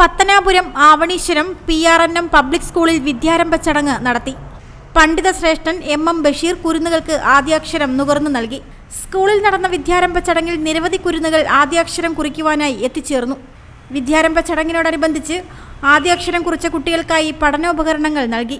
Pathanapuram Avaneeswaram P R N M public സ്കൂളിൽ വിദ്യാരംഭ ചടങ്ങ് നടത്തി. പണ്ഡിത ശ്രേഷ്ഠൻ എം എം ബഷീർ കുരുന്നുകൾക്ക് ആദ്യാക്ഷരം നുകർന്നു നൽകി. സ്കൂളിൽ നടന്ന വിദ്യാരംഭ ചടങ്ങിൽ നിരവധി കുരുന്നുകൾ ആദ്യാക്ഷരം കുറിക്കുവാനായി എത്തിച്ചേർന്നു. വിദ്യാരംഭ ചടങ്ങിനോടനുബന്ധിച്ച് ആദ്യാക്ഷരം കുറിച്ച കുട്ടികൾക്കായി പഠനോപകരണങ്ങൾ നൽകി.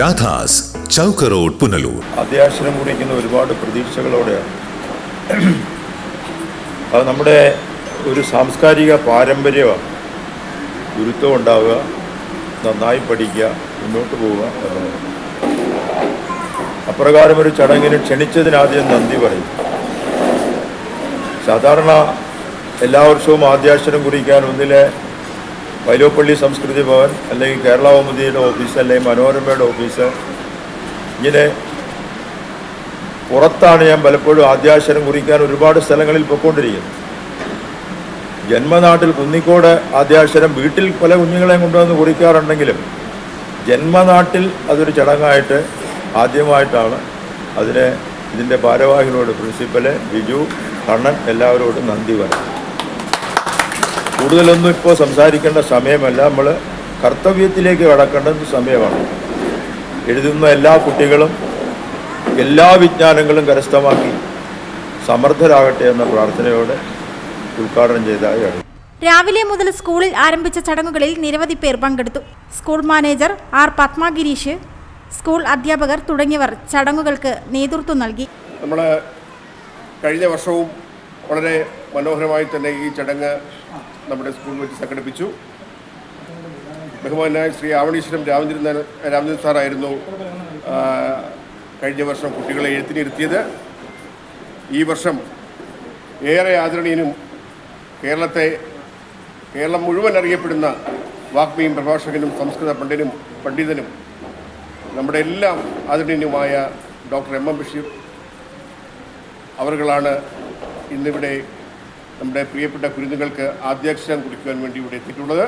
രാധാസ് ചൗക്ക് റോഡ് പുനലൂർ. അത്യാവശ്യം കുറിക്കുന്ന ഒരുപാട് പ്രതീക്ഷകളോടെയാണ്. അത് നമ്മുടെ ഒരു സാംസ്കാരിക പാരമ്പര്യമാണ്. ഗുരുത്വം ഉണ്ടാവുക നന്നായി പഠിക്കുക മുന്നോട്ട് പോവുക എന്നുള്ളത്. അപ്രകാരം ഒരു ചടങ്ങിന് ക്ഷണിച്ചതിനാദ്യം നന്ദി പറയും. സാധാരണ എല്ലാ വർഷവും ആദ്യാക്ഷരം കുറിക്കാൻ ഒന്നിലെ വൈലോപ്പള്ളി സംസ്കൃതി ഭവൻ അല്ലെങ്കിൽ കേരള കൗമുദിയുടെ ഓഫീസ് അല്ലെങ്കിൽ മനോരമയുടെ ഓഫീസ് ഇങ്ങനെ പുറത്താണ് ഞാൻ പലപ്പോഴും ആദ്യാക്ഷരം കുറിക്കാൻ ഒരുപാട് സ്ഥലങ്ങളിൽ പൊയ്ക്കൊണ്ടിരിക്കുന്നത്. ജന്മനാട്ടിൽ കുന്നിക്കോട് ആദ്യാക്ഷരം വീട്ടിൽ പല കുഞ്ഞുങ്ങളെയും കൊണ്ടുവന്ന് കുറിക്കാറുണ്ടെങ്കിലും ജന്മനാട്ടിൽ അതൊരു ചടങ്ങായിട്ട് ആദ്യമായിട്ടാണ് അതിനെ ഇതിന്റെ ഭാരവാഹികളോട് പ്രിൻസിപ്പൽ ബിജു കണ്ണൻ എല്ലാവരോടും നന്ദി പറയും കൂടുതലൊന്നും ഇപ്പോൾ സംസാരിക്കേണ്ട സമയമല്ല. നമ്മൾ കർത്തവ്യത്തിലേക്ക് കടക്കേണ്ട സമയമാണ്. എഴുതുന്ന എല്ലാ കുട്ടികളും എല്ലാ വിജ്ഞാനങ്ങളും കരസ്ഥമാക്കി സമർത്ഥരാകട്ടെ എന്ന പ്രാർത്ഥനയോടെ ഉദ്ഘാടനം ചെയ്തതായി രാവിലെ മുതൽ സ്കൂളിൽ ആരംഭിച്ച ചടങ്ങുകളിൽ നിരവധി പേർ പങ്കെടുത്തു. School manager R Padmagireesh school അധ്യാപകർ തുടങ്ങിയവർ ചടങ്ങുകൾക്ക് നേതൃത്വം നൽകി. നമ്മൾ കഴിഞ്ഞ വർഷവും വളരെ മനോഹരമായി തന്നെ ഈ ചടങ്ങ് നമ്മുടെ സ്കൂൾ വെച്ച് സംഘടിപ്പിച്ചു. ബഹുമാനായ ശ്രീ ആവണീശ്വരം രാമചന്ദ്രൻ രാമചന്ദ്രൻ സാറായിരുന്നു കഴിഞ്ഞ വർഷം കുട്ടികളെ എഴുത്തിനിരുത്തിയത്. ഈ വർഷം ഏറെ ആദരണീയനും കേരളത്തെ കേരളം മുഴുവൻ അറിയപ്പെടുന്ന വാഗ്മിയും പ്രഭാഷകനും സംസ്കൃത പണ്ഡിതനും പണ്ഡിതനും നമ്മുടെ എല്ലാം ആദരണീയനുമായ ഡോക്ടർ എം എം ബഷീർ അവരുകളാണ് ഇന്നിവിടെ നമ്മുടെ പ്രിയപ്പെട്ട കുരുന്നുകൾക്ക് ആദ്യാക്ഷരം കുറിക്കുവാൻ വേണ്ടി ഇവിടെ എത്തിയിട്ടുള്ളത്.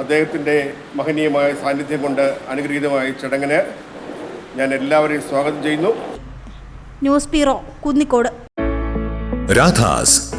അദ്ദേഹത്തിന്റെ മഹനീയമായ സാന്നിധ്യം കൊണ്ട് അനുഗ്രഹീതമായ ചടങ്ങിന് ഞാൻ എല്ലാവരെയും സ്വാഗതം ചെയ്യുന്നു. News bureau Kunnicode. Radha's